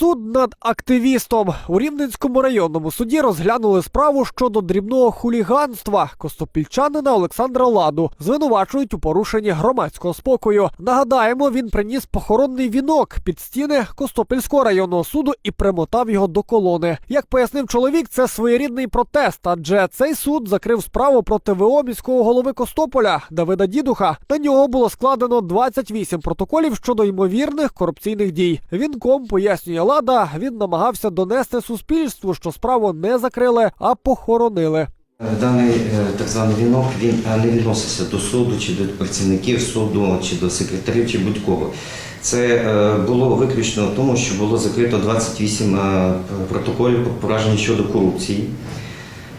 Суд над активістом у Рівненському районному суді розглянули справу щодо дрібного хуліганства костопільчанина Олександра Ладу. Звинувачують у порушенні громадського спокою. Нагадаємо, він приніс похоронний вінок під стіни Костопільського районного суду і примотав його до колони. Як пояснив чоловік, це своєрідний протест, адже цей суд закрив справу проти ВО міського голови Костополя Давида Дідуха. На нього було складено 28 протоколів щодо ймовірних корупційних дій. Вінком пояснює Лада. Він намагався донести суспільству, що справу не закрили, а похоронили. Даний е, так званий вінок він е, не відносився до суду, чи до працівників суду, чи до секретарів, чи будь-кого. Це е, було виключно тому, що було закрито 28 е, протоколів про пораження щодо корупції.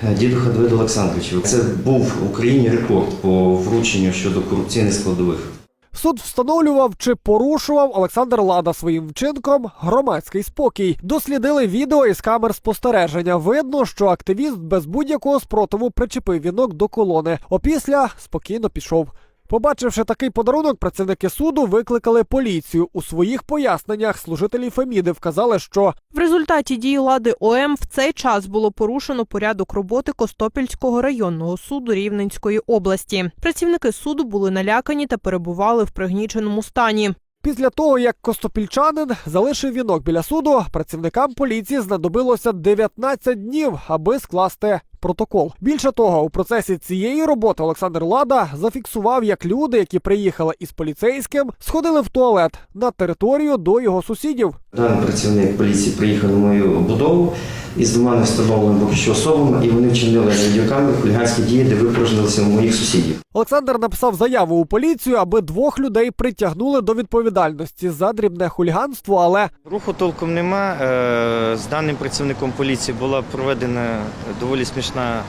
Е, Дідуха Давида Олександровича. Це був в Україні рекорд по врученню щодо корупційних складових. Суд встановлював, чи порушував Олександр Лада своїм вчинком громадський спокій. Дослідили відео із камер спостереження. Видно, що активіст без будь-якого спротиву причепив вінок до колони. Опісля спокійно пішов. Побачивши такий подарунок, працівники суду викликали поліцію. У своїх поясненнях служителі Феміди вказали, що В результаті дії лади ОМ в цей час було порушено порядок роботи Костопільського районного суду Рівненської області. Працівники суду були налякані та перебували в пригніченому стані. Після того, як костопільчанин залишив вінок біля суду, працівникам поліції знадобилося 19 днів, аби скласти протокол. Більше того, у процесі цієї роботи Олександр Лада зафіксував, як люди, які приїхали із поліцейським, сходили в туалет на територію до його сусідів. Даний працівник поліції приїхав на мою будову із двома невстановленими поки що особами, і вони вчинили на хуліганські дії, де випорожнилися у моїх сусідів. Олександр написав заяву у поліцію, аби двох людей притягнули до відповідальності за дрібне хуліганство, але Руху толком нема. Е, З даним працівником поліції була проведена доволі смішна,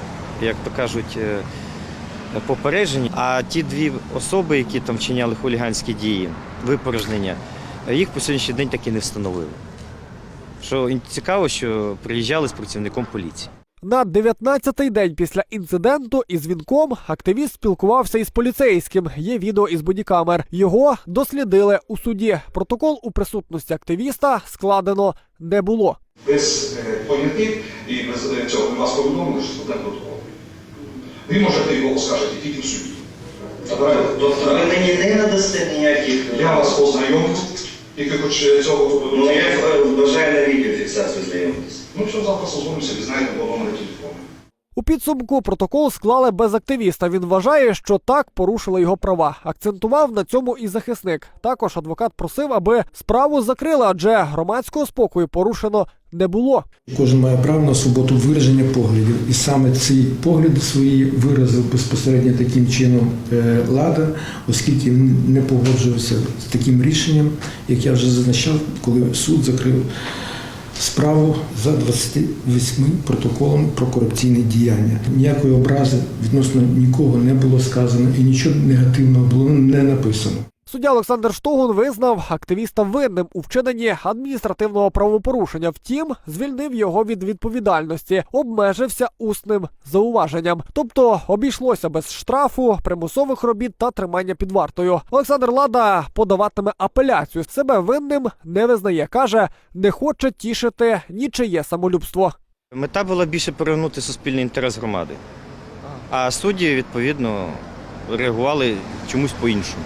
як то кажуть, е, попередження. А ті дві особи, які там вчиняли хуліганські дії, випорожнення, їх по сьогоднішній день так і не встановили. Що цікаво, що приїжджали з працівником поліції. На 19-й день після інциденту із вінком активіст спілкувався із поліцейським. Є відео із бодікамер. Його дослідили у суді. Протокол у присутності активіста складено не було. без е, понятих і без е, цього вас повідомили, що складемо протокол. Ви можете його оскаржити тільки в суді. Тобто ви мені не надасте ніяких. Я вас познайомлю, тільки хоч е, цього Ну, я бажаю на фіксацію знайомитися. Ну що, завтра созвонимося, ви знаєте по номеру телефону. У підсумку протокол склали без активіста. Він вважає, що так порушили його права. Акцентував на цьому і захисник. Також адвокат просив, аби справу закрили, адже громадського спокою порушено не було. Кожен має право на свободу вираження поглядів, і саме ці погляди свої виразив безпосередньо таким чином е, Лада, оскільки не погоджувався з таким рішенням, як я вже зазначав, коли суд закрив справу за 28 протоколом про корупційне діяння. Ніякої образи відносно нікого не було сказано і нічого негативного було не написано. Суддя Олександр Штогун визнав активіста винним у вчиненні адміністративного правопорушення. Втім, звільнив його від відповідальності, обмежився усним зауваженням. Тобто обійшлося без штрафу, примусових робіт та тримання під вартою. Олександр Лада подаватиме апеляцію. Себе винним не визнає. каже, не хоче тішити нічиє самолюбство. Мета була більше перевернути суспільний інтерес громади. А судді, відповідно, реагували чомусь по-іншому.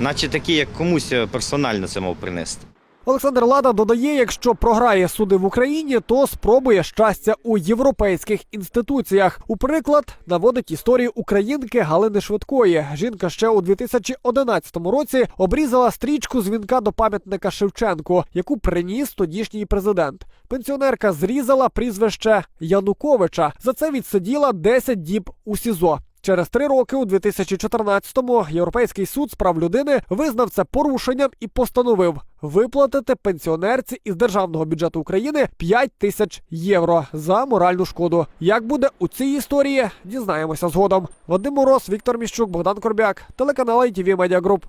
Наче такі, як комусь персонально це мав принести. Олександр Лада додає, якщо програє суди в Україні, то спробує щастя у європейських інституціях. У приклад наводить історію українки Галини Швидкої. Жінка ще у 2011 році обрізала стрічку з вінка до пам'ятника Шевченку, яку приніс тодішній президент. Пенсіонерка зрізала прізвище Януковича. За це відсиділа 10 діб у СІЗО. Через три роки у 2014-му Європейський суд з прав людини визнав це порушенням і постановив виплатити пенсіонерці із державного бюджету України 5 тисяч євро за моральну шкоду. Як буде у цій історії, дізнаємося згодом. Вадим Мороз, Віктор Міщук, Богдан Корбяк, телеканал ITV Media Group.